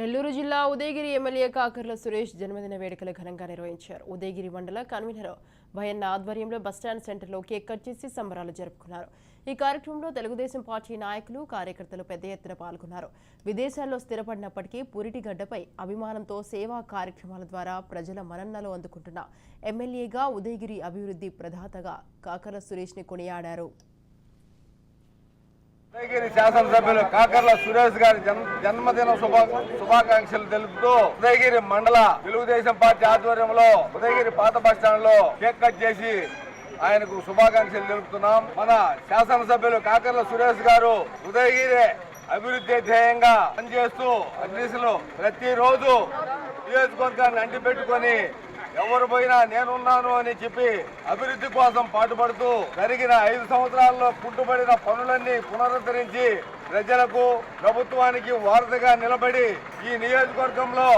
నెల్లూరు జిల్లా ఉదయగిరి ఎమ్మెల్యే కాకర్ల సురేష్ జన్మదిన వేడుకలు ఘనంగా నిర్వహించారు. ఉదయగిరి మండల కన్వీనర్ భయన్న ఆధ్వర్యంలో బస్టాండ్ సెంటర్లో కేక్ కట్ చేసి సంబరాలు జరుపుకున్నారు. ఈ కార్యక్రమంలో తెలుగుదేశం పార్టీ నాయకులు కార్యకర్తలు పెద్ద ఎత్తున పాల్గొన్నారు. విదేశాల్లో స్థిరపడినప్పటికీ పురిటిగడ్డపై అభిమానంతో సేవా కార్యక్రమాల ద్వారా ప్రజల మన్ననలు అందుకుంటున్న ఎమ్మెల్యేగా ఉదయగిరి అభివృద్ధి ప్రదాతగా కాకర్ల సురేష్ని కొనియాడారు. ఉదయగిరి శాసనసభ్యులు కాకర్ల సురేష్ గారి జన్మదిన శుభాకాంక్షలు తెలుపుతూ ఉదయగిరి మండల తెలుగుదేశం పార్టీ ఆధ్వర్యంలో ఉదయగిరి పాత బస్టాండ్లో కేక్ కట్ చేసి ఆయనకు శుభాకాంక్షలు తెలుపుతున్నాం. మన శాసనసభ్యులు కాకర్ల సురేష్ గారు ఉదయగిరి అభివృద్ధి ధ్యేయంగా పనిచేస్తూ అగ్నిశలు ప్రతిరోజు నియోజకవర్గాన్ని అంటిపెట్టుకొని ఎవరు పోయినా నేనున్నాను అని చెప్పి అభివృద్ధి కోసం పాటుపడుతూ జరిగిన ఐదు సంవత్సరాల్లో పుట్టుబడిన పనులన్నీ పునరుద్ధరించి ప్రజలకు ప్రభుత్వానికి వారధిగా నిలబడి ఈ నియోజకవర్గంలో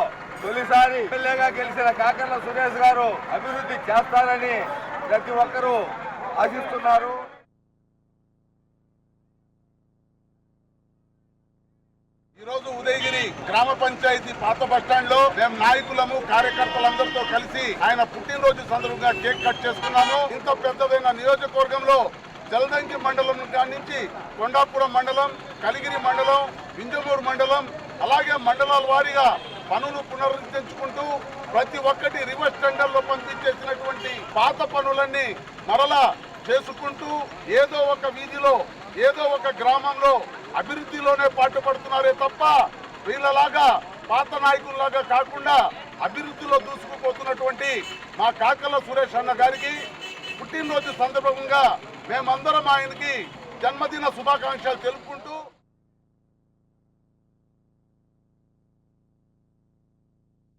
తొలిసారి ఎమ్మెల్యేగా గెలిచిన కాకర్ల సురేష్ గారు అభివృద్ధి చేస్తారని ప్రతి ఒక్కరూ ఆశిస్తున్నారు. ఈరోజు ఉదయగిరి గ్రామ పంచాయతీ పాత బస్టాండ్లో మేము నాయకులము కార్యకర్తలందరితో కలిసి ఆయన పుట్టినరోజు సందర్భంగా కేక్ కట్ చేసుకున్నాము. ఇంత పెద్దదైన నియోజకవర్గంలో జలదంకి మండలం నుంచి కొండాపురం మండలం కలిగిరి మండలం వింజమూరు మండలం అలాగే మండలాల వారీగా పనులు పునరుద్ధరించుకుంటూ ప్రతి ఒక్కటి రివర్స్ టెండర్లో పంపించేసినటువంటి పాత పనులన్నీ మరలా చేసుకుంటూ ఏదో ఒక వీధిలో ఏదో ఒక గ్రామంలో అభివృద్ధిలోనే పాటుపడుతున్నారే తప్ప వీళ్ళలాగా పాత నాయకుల్లాగా కాకుండా అభివృద్ధిలో దూసుకుపోతున్నటువంటి మా కాకల సురేష్ అన్న గారికి పుట్టినరోజు సందర్భంగా మేమందరం ఆయనకి జన్మదిన శుభాకాంక్షలు తెలుపుకుంటూ